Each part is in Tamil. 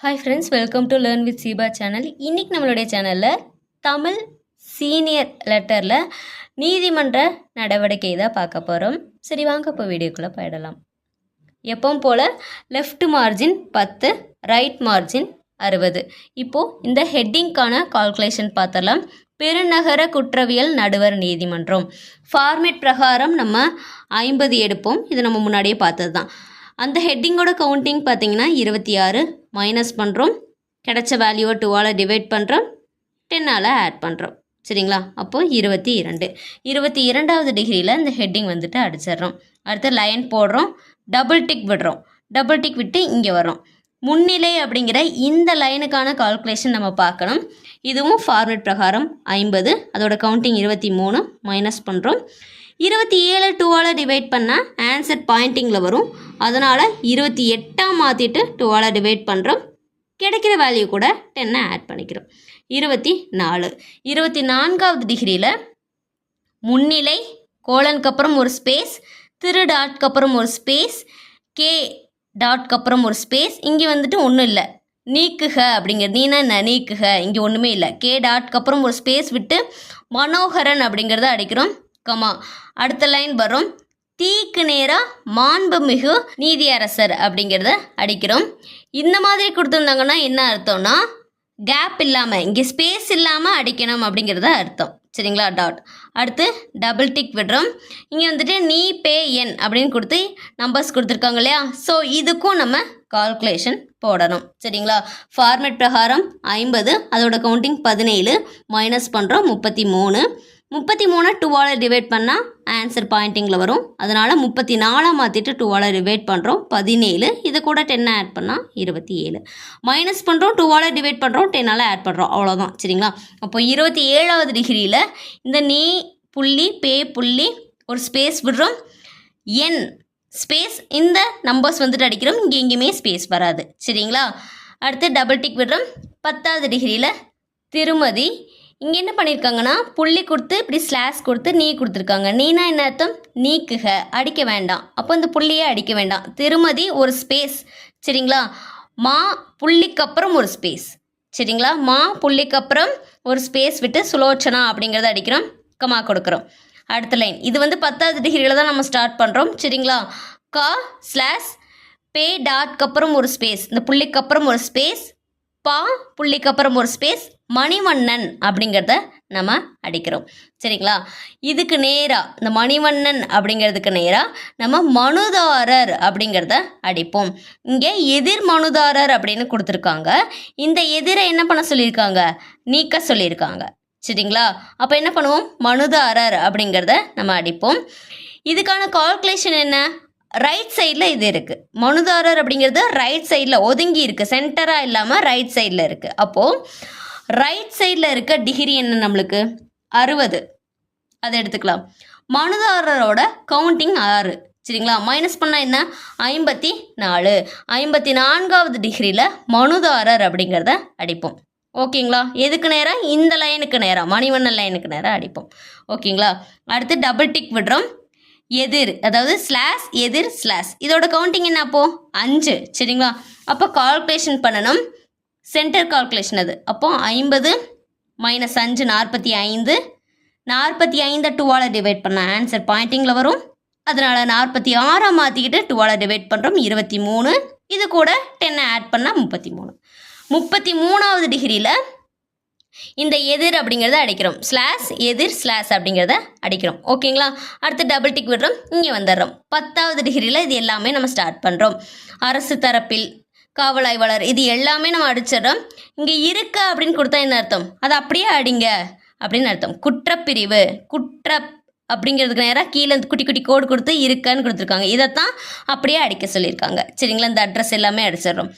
Hi friends welcome to learn with Seeba channel இன்றைக்கி நம்மளுடைய சேனலில் தமிழ் சீனியர் லெட்டரில் நீதிமன்ற நடவடிக்கை தான் பார்க்க போகிறோம் சரி வாங்க இப்போ வீடியோக்குள்ளே போயிடலாம். எப்பவும் போல் லெஃப்ட் மார்ஜின் பத்து ரைட் மார்ஜின் அறுபது. இப்போது இந்த ஹெட்டிங்க்கான கால்குலேஷன் பார்த்தலாம் பெருநகர குற்றவியல் நடுவர் நீதிமன்றம். ஃபார்மேட் பிரகாரம் நம்ம ஐம்பது எடுப்போம். இது நம்ம முன்னாடியே பார்த்தது தான் அந்த ஹெட்டிங்கோட கவுண்டிங் பார்த்தீங்கன்னா இருபத்தி ஆறு மைனஸ் பண்ணுறோம் கிடைச்ச வேல்யூவை டூவால் டிவைட் பண்ணுறோம் டென்னால் ஆட் பண்ணுறோம் சரிங்களா? அப்போது இருபத்தி இரண்டு. இருபத்தி இரண்டாவது டிகிரியில் இந்த ஹெட்டிங் வந்துட்டு அடிச்சிடுறோம். அடுத்து லைன் போடுறோம். டபுள் டிக் விடுறோம். டபுள் டிக் விட்டு இங்கே வரோம் முன்னிலை அப்படிங்கிற இந்த லைனுக்கான கால்குலேஷன் நம்ம பார்க்கணும். இதுவும் ஃபார்மேட் பிரகாரம் ஐம்பது. அதோட கவுண்டிங் இருபத்தி மூணு. மைனஸ் பண்ணுறோம் இருபத்தி ஏழு டூவால் டிவைட் பண்ணால் ஆன்சர் பாயிண்டிங்கில் வரும். அதனால் இருபத்தி எட்டாக மாற்றிட்டு டூவால் டிவைட் பண்ணுறோம் கிடைக்கிற வேல்யூ கூட டென்னை ஆட் பண்ணிக்கிறோம். இருபத்தி நாலு. இருபத்தி நான்காவது டிகிரியில் முன்னிலை கோலனுக்கு அப்புறம் ஒரு ஸ்பேஸ் திரு டாட்க்கு அப்புறம் ஒரு ஸ்பேஸ் கே டாட்க்கு அப்புறம் ஒரு ஸ்பேஸ் இங்கே வந்துட்டு ஒன்றும் இல்லை. நீக்குக அப்படிங்கிறது. நீனா என்ன நீக்குக. இங்கே ஒன்றுமே இல்லை. கே டாட்க்கு அப்புறம் ஒரு ஸ்பேஸ் விட்டு மனோகரன் அப்படிங்கிறத அடிக்கிறோம். கமா. அடுத்த லைன் வரும். தீக்கு நேராக மாண்புமிகு நீதியரசர் அப்படிங்கிறத அடிக்கிறோம். இந்த மாதிரி கொடுத்துருந்தாங்கன்னா என்ன அர்த்தம்னா கேப் இல்லாமல் இங்கே ஸ்பேஸ் இல்லாமல் அடிக்கணும் அப்படிங்கிறத அர்த்தம். சரிங்களா டாட் அடுத்து டபுள் டிக் விடுறோம். இங்கே வந்துட்டு நீ பே என் அப்படின்னு கொடுத்து நம்பர்ஸ் கொடுத்துருக்காங்க இல்லையா? ஸோ இதுக்கும் நம்ம கால்குலேஷன் போடணும். சரிங்களா? ஃபார்மேட் பிரகாரம் ஐம்பது அதோட கவுண்டிங் பதினேழு மைனஸ் பண்ணுறோம் முப்பத்தி மூணு. முப்பத்தி மூணு டூவால் டிவைட் பண்ணால் ஆன்சர் பாயிண்டிங்கில் வரும். அதனால் முப்பத்தி நாலாக மாற்றிட்டு டூவால் டிவைட் பண்ணுறோம் பதினேழு. இது கூட டென்னை ஆட் பண்ணால் இருபத்தி ஏழு. மைனஸ் பண்ணுறோம் டூவால் டிவைட் பண்ணுறோம் டென்னால் ஆட் பண்ணுறோம் அவ்வளோதான் சரிங்களா? அப்போ இருபத்தி ஏழாவது டிகிரியில் இந்த நீ புள்ளி பே புள்ளி ஒரு ஸ்பேஸ் விடுறோம். என் ஸ்பேஸ் இந்த நம்பர்ஸ் வந்துட்டு அடிக்கிறோம். இங்கே எங்கேயுமே ஸ்பேஸ் வராது. சரிங்களா? அடுத்து டபுள் டிக் விடுறோம். பத்தாவது டிகிரியில் திருமதி இங்கே என்ன பண்ணியிருக்காங்கன்னா புள்ளி கொடுத்து இப்படி ஸ்லாஷ் கொடுத்து நீ கொடுத்துருக்காங்க. நீனா என்ன அர்த்தம்? நீக்குக. அடிக்க வேண்டாம். அப்போ இந்த புள்ளியே அடிக்க வேண்டாம். திருமதி ஒரு ஸ்பேஸ் சரிங்களா? மா புள்ளிக்கு அப்புறம் ஒரு ஸ்பேஸ் சரிங்களா? மா புள்ளிக்கு அப்புறம் ஒரு ஸ்பேஸ் விட்டு சுலோச்சனா அப்படிங்கிறத அடிக்கிறோம். கமா கொடுக்குறோம். அடுத்த லைன் இது வந்து பத்தாவது டிகிரியில் தான் நம்ம ஸ்டார்ட் பண்ணுறோம் சரிங்களா? கா ஸ்லாஷ் பே டாட்க்கு அப்புறம் ஒரு ஸ்பேஸ் இந்த புள்ளிக்கு அப்புறம் ஒரு ஸ்பேஸ் பா புள்ளிக்கு அப்புறம் ஒரு ஸ்பேஸ் மணிவண்ணன் அப்படிங்கிறத நம்ம அடிக்கிறோம். சரிங்களா? இதுக்கு நேராக இந்த மணிவண்ணன் அப்படிங்கிறதுக்கு நேராக நம்ம மனுதாரர் அப்படிங்கிறத அடிப்போம். இங்கே எதிர் மனுதாரர் அப்படின்னு கொடுத்துருக்காங்க. இந்த எதிரை என்ன பண்ண சொல்லியிருக்காங்க? நீக்க சொல்லியிருக்காங்க. சரிங்களா? அப்போ என்ன பண்ணுவோம்? மனுதாரர் அப்படிங்கிறத நம்ம அடிப்போம். இதுக்கான கால்குலேஷன் என்ன? ரைட் சைடில் இது இருக்குது மனுதாரர் அப்படிங்கிறது ரைட் சைடில் ஒதுங்கி இருக்குது சென்டராக இல்லாமல் ரைட் சைடில் இருக்குது அப்போது ரைட் சைடில் இருக்க டிகிரி என்ன நம்மளுக்கு? அறுபது. அதை எடுத்துக்கலாம். மனுதாரரோட கவுண்டிங் ஆறு. சரிங்களா? மைனஸ் பண்ணால் என்ன? ஐம்பத்தி நாலு. ஐம்பத்தி நான்காவது டிகிரியில் மனுதாரர் அப்படிங்கிறத அடிப்போம். ஓகேங்களா? எதுக்கு நேரம்? இந்த லைனுக்கு நேரம். மணிவண்ணன் லைனுக்கு நேரம் அடிப்போம். ஓகேங்களா? அடுத்து டபுள் டிக் விடுறோம். எதிர் அதாவது ஸ்லாஸ் எதிர் ஸ்லாஸ் இதோட கவுண்டிங் என்ன அப்போ? அஞ்சு. சரிங்களா? அப்போ கால்குலேஷன் பண்ணணும். சென்டர் கால்குலேஷன் அது. அப்போ ஐம்பது மைனஸ் அஞ்சு நாற்பத்தி ஐந்து. நாற்பத்தி ஐந்தை டூவால் டிவைட் பண்ண ஆன்சர் பாயிண்டிங்கில் வரும். அதனால் நாற்பத்தி ஆறாக மாற்றிக்கிட்டு டூவால் டிவைட் பண்ணுறோம் இருபத்தி மூணு. இது கூட டென்னை ஆட் பண்ணால் முப்பத்தி மூணு. முப்பத்தி மூணாவது டிகிரியில் இந்த எதிர் அப்படிங்கிறத அடிக்கிறோம். ஸ்லாஷ் எதிர் ஸ்லாஷ் அப்படிங்கிறத அடிக்கிறோம். ஓகேங்களா அடுத்து டபுள் டிக் விடுறோம். இங்கே வந்துடுறோம். பத்தாவது டிகிரியில் இது எல்லாமே நம்ம ஸ்டார்ட் பண்ணுறோம் அரசு தரப்பில் காவல் ஆய்வாளர் இது எல்லாமே நம்ம அடிச்சிடுறோம். இங்கே இருக்க அப்படின்னு கொடுத்தா என்ன அர்த்தம்? அதை அப்படியே அடிங்க. அப்படின்னு அர்த்தம். குற்றப்பிரிவு. குற்ற அப்படிங்கிறதுக்கு நேராக கீழே குட்டி குட்டி கோடு கொடுத்து இருக்கன்னு கொடுத்துருக்காங்க. இதைத்தான் அப்படியே அடிக்க சொல்லியிருக்காங்க. சரிங்களா? இந்த அட்ரஸ் எல்லாமே அடிச்சிடுறோம்.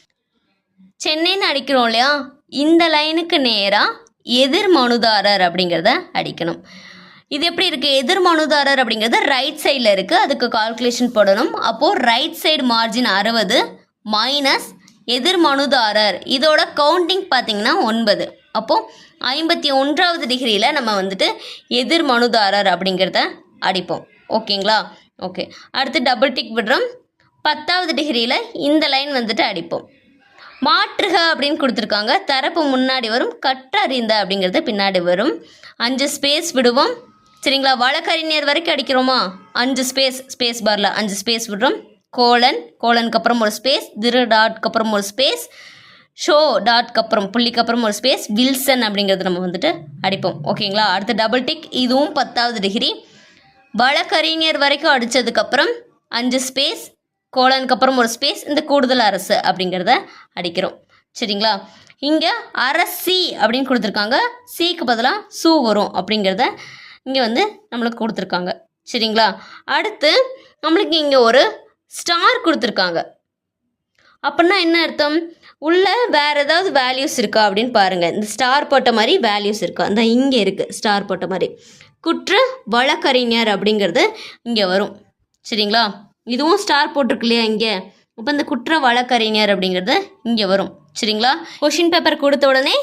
சென்னைன்னு அடிக்கிறோம் இல்லையா? இந்த லைனுக்கு நேராக எதிர் மனுதாரர் அப்படிங்கிறத அடிக்கணும். இது எப்படி இருக்குது எதிர் மனுதாரர் அப்படிங்கிறது ரைட் சைடில் இருக்குது அதுக்கு கால்குலேஷன் போடணும். அப்போது ரைட் சைடு மார்ஜின் அறுபது மைனஸ் எதிர் மனுதாரர். இதோட கவுண்டிங் பார்த்தீங்கன்னா ஒன்பது. அப்போது ஐம்பத்தி ஒன்றாவது டிகிரியில் நம்ம வந்துட்டு எதிர் மனுதாரர் அப்படிங்கிறத அடிப்போம். ஓகேங்களா? ஓகே. அடுத்து டபுள் டிக் விடுறோம். பத்தாவது டிகிரியில் இந்த லைன் வந்துட்டு அடிப்போம். மாற்றுக அப்படின்னு கொடுத்துருக்காங்க. தரப்பு முன்னாடி வரும் கற்றறிந்த அப்படிங்கிறது பின்னாடி வரும். அஞ்சு ஸ்பேஸ் விடுவோம். சரிங்களா? வழக்கறிஞர் வரைக்கும் அடிக்கிறோமா? அஞ்சு ஸ்பேஸ் ஸ்பேஸ் பாரில் அஞ்சு ஸ்பேஸ் விடுறோம். கோலன் கோலனுக்கு அப்புறம் ஒரு ஸ்பேஸ் திரு டாட்க்கு அப்புறம் ஒரு ஸ்பேஸ் ஷோ டாட்க்கு அப்புறம் புள்ளிக்கு அப்புறம் ஒரு ஸ்பேஸ் வில்சன் அப்படிங்கிறது நம்ம வந்துட்டு அடிப்போம். ஓகேங்களா அடுத்து டபுள் டிக் இதுவும் பத்தாவது டிகிரி வழக்கறிஞர் வரைக்கும் அடித்ததுக்கப்புறம் அஞ்சு ஸ்பேஸ் கோலனுக்கு அப்புறம் ஒரு ஸ்பேஸ் இந்த கூடுதல் அரசு அப்படிங்கிறத அடிக்கிறோம். சரிங்களா? இங்கே அரசி அப்படின்னு கொடுத்துருக்காங்க. சீக்கு பதிலாக சூ வரும் அப்படிங்கிறத இங்கே வந்து நம்மளுக்கு கொடுத்துருக்காங்க. சரிங்களா? அடுத்து நம்மளுக்கு இங்கே ஒரு ஸ்டார் கொடுத்துருக்காங்க. அப்படின்னா என்ன அர்த்தம்? உள்ள வேறு ஏதாவது வேல்யூஸ் இருக்கா அப்படின்னு பாருங்கள் இந்த ஸ்டார் போட்ட மாதிரி வேல்யூஸ் இருக்கா? இந்த இங்கே இருக்குது ஸ்டார் போட்ட மாதிரி. குற்ற வழக்கறிஞர் அப்படிங்கிறது இங்கே வரும். சரிங்களா? இதுவும் ஸ்டார் போட்டிருக்கு இல்லையா இங்கே? இப்போ இந்த குற்ற வழக்கறிஞர் அப்படிங்கிறது இங்கே வரும். சரிங்களா? கொஷின் பேப்பர் கொடுத்த உடனே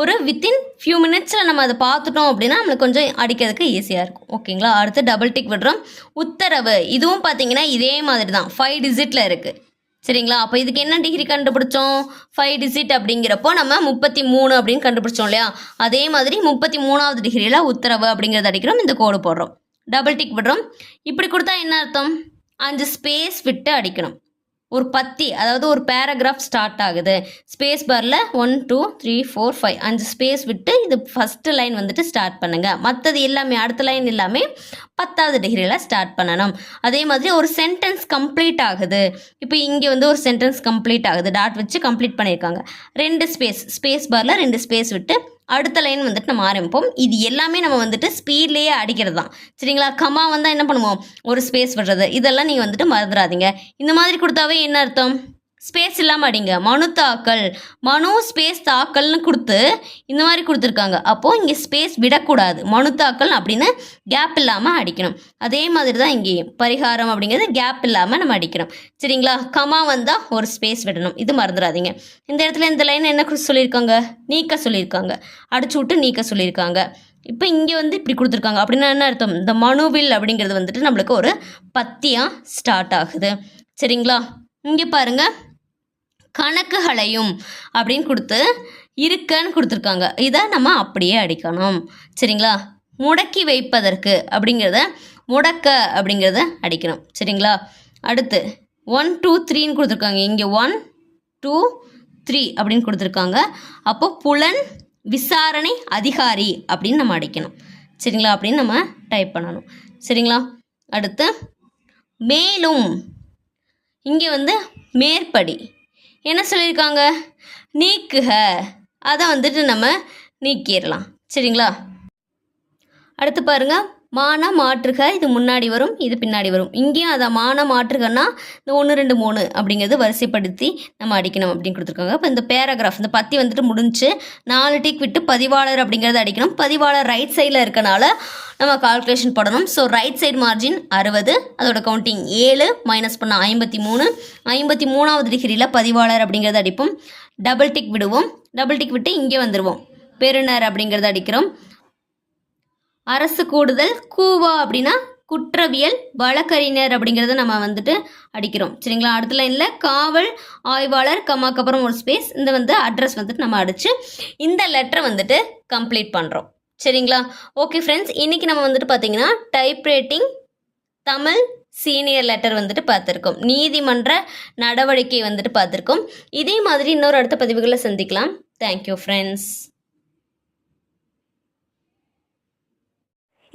ஒரு வித்தின் ஃபியூ மினிட்ஸில் நம்ம அதை பார்த்துட்டோம் அப்படின்னா நம்மளுக்கு கொஞ்சம் அடிக்கிறதுக்கு ஈஸியாக இருக்கும். ஓகேங்களா அடுத்து டபுள் டிக் விடுறோம். உத்தரவு. இதுவும் பார்த்தீங்கன்னா இதே மாதிரி தான் ஃபைவ் டிஜிட்டில் இருக்குது சரிங்களா? அப்போ இதுக்கு என்ன டிகிரி கண்டுபிடிச்சோம்? ஃபைவ் டிஜிட் அப்படிங்கிறப்போ நம்ம முப்பத்தி மூணு அப்படின்னு கண்டுபிடிச்சோம் இல்லையா? அதே மாதிரி முப்பத்தி மூணாவது டிகிரியில் உத்தரவு அப்படிங்கிறத அடிக்கிறோம். இந்த கோடு போடுறோம். டபுள் டிக் விடுறோம். இப்படி கொடுத்தா என்ன அர்த்தம்? அஞ்சு ஸ்பேஸ் விட்டு அடிக்கணும். ஒரு பத்தி அதாவது ஒரு பேராகிராஃப் ஸ்டார்ட் ஆகுது. ஸ்பேஸ் பாரில் one two three four five அஞ்சு ஸ்பேஸ் விட்டு இது ஃபஸ்ட்டு லைன் வந்துட்டு ஸ்டார்ட் பண்ணுங்கள் மற்றது எல்லாமே அடுத்த லைன் எல்லாமே பத்தாவது டிகிரியில் ஸ்டார்ட் பண்ணணும். அதே மாதிரி ஒரு சென்டென்ஸ் கம்ப்ளீட் ஆகுது. இப்போ இங்கே வந்து ஒரு சென்டென்ஸ் கம்ப்ளீட் ஆகுது. டாட் வச்சு கம்ப்ளீட் பண்ணியிருக்காங்க ரெண்டு ஸ்பேஸ் ஸ்பேஸ் பாரில் ரெண்டு ஸ்பேஸ் விட்டு அடுத்த லைன் வந்துட்டு நம்ம ஆரம்பிப்போம். இது எல்லாமே நம்ம வந்துட்டு ஸ்பீட்லேயே அடிக்கிறது தான். சரிங்களா? கமா வந்தால் என்ன பண்ணுவோம்? ஒரு ஸ்பேஸ் விடுறது. இதெல்லாம் நீங்கள் வந்துட்டு மறந்துடாதீங்க. இந்த மாதிரி கொடுத்தாவே என்ன அர்த்தம்? ஸ்பேஸ் இல்லாமல் அடிங்க. மனு தாக்கல். மனு ஸ்பேஸ் தாக்கல்னு கொடுத்து இந்த மாதிரி கொடுத்துருக்காங்க. அப்போது இங்கே ஸ்பேஸ் விடக்கூடாது. மனு தாக்கல் அப்படின்னு கேப் இல்லாமல் அடிக்கணும். அதே மாதிரி தான் இங்கேயும் பரிகாரம் அப்படிங்கிறது கேப் இல்லாமல் நம்ம அடிக்கணும். சரிங்களா? கமா வந்தால் ஒரு ஸ்பேஸ் விடணும். இது மறந்துடாதீங்க. இந்த இடத்துல இந்த லைன் என்ன சொல்லியிருக்காங்க? நீக்க சொல்லியிருக்காங்க. அடிச்சு விட்டு நீக்க சொல்லியிருக்காங்க. இப்போ இங்கே வந்து இப்படி கொடுத்துருக்காங்க. அப்படின்னா என்ன அர்த்தம்? இந்த மனுவில் அப்படிங்கிறது வந்துட்டு நம்மளுக்கு ஒரு பத்தியாக ஸ்டார்ட் ஆகுது. சரிங்களா? இங்கே பாருங்கள் கணக்குகளையும் அப்படின்னு கொடுத்து இருக்கன்னு கொடுத்துருக்காங்க. இதை நம்ம அப்படியே அடிக்கணும். சரிங்களா? முடக்கி வைப்பதற்கு அப்படிங்கிறத முடக்க அப்படிங்கிறத அடிக்கணும். சரிங்களா? அடுத்து ஒன் டூ த்ரீன்னு கொடுத்துருக்காங்க. இங்கே ஒன் டூ த்ரீ அப்படின்னு கொடுத்துருக்காங்க. அப்போ புலன் விசாரணை அதிகாரி அப்படின்னு நம்ம அடிக்கணும். சரிங்களா? அப்படின்னு நம்ம டைப் பண்ணணும். சரிங்களா? அடுத்து மேலும் இங்கே வந்து மேற்படி. என்ன சொல்லியிருக்காங்க? நீக்குக. அதை வந்துட்டு நம்ம நீக்கிடலாம். சரிங்களா? அடுத்து பாருங்க மான மாற்றுக இது முன்னாடி வரும் இது பின்னாடி வரும். இங்கேயும் அதை மான மாற்றுகன்னா இந்த ஒன்று ரெண்டு மூணு அப்படிங்கிறது வரிசைப்படுத்தி நம்ம அடிக்கணும் அப்படின்னு கொடுத்துருக்காங்க. இப்போ இந்த பேராகிராஃப் இந்த பத்தி வந்துட்டு முடிஞ்சு நாலு டிக் விட்டு பதிவாளர் அப்படிங்கிறத அடிக்கணும். பதிவாளர் ரைட் சைடில் இருக்கனால நம்ம கால்குலேஷன் போடணும். ஸோ ரைட் சைடு மார்ஜின் அறுபது அதோட கவுண்டிங் ஏழு மைனஸ் பண்ண ஐம்பத்தி மூணு. ஐம்பத்தி மூணாவது டிகிரியில் பதிவாளர் அப்படிங்கிறத அடிப்போம். டபுள் டிக் விடுவோம். டபுள் டிக் விட்டு இங்கே வந்துடுவோம் பெருநர் அப்படிங்கிறத அடிக்கிறோம். அரசு கூடுதல் கூவா அப்படின்னா குற்றவியல் வழக்கறிஞர் அப்படிங்கிறத நம்ம வந்துட்டு அடிக்கிறோம். சரிங்களா? அடுத்த லைனில் காவல் ஆய்வாளர் கம்மாக்கப்புறம் ஒரு ஸ்பேஸ் இந்த வந்து அட்ரஸ் வந்துட்டு நம்ம அடித்து இந்த லெட்டரை வந்துட்டு கம்ப்ளீட் பண்ணுறோம் சரிங்களா? ஓகே ஃப்ரெண்ட்ஸ் இன்றைக்கி நம்ம வந்துட்டு பார்த்தீங்கன்னா டைப்ரைட்டிங் தமிழ் சீனியர் லெட்டர் வந்துட்டு பார்த்துருக்கோம் நீதிமன்ற நடவடிக்கை வந்துட்டு பார்த்துருக்கோம் இதே மாதிரி இன்னொரு அடுத்த பதிவுகளை சந்திக்கலாம். Thank you friends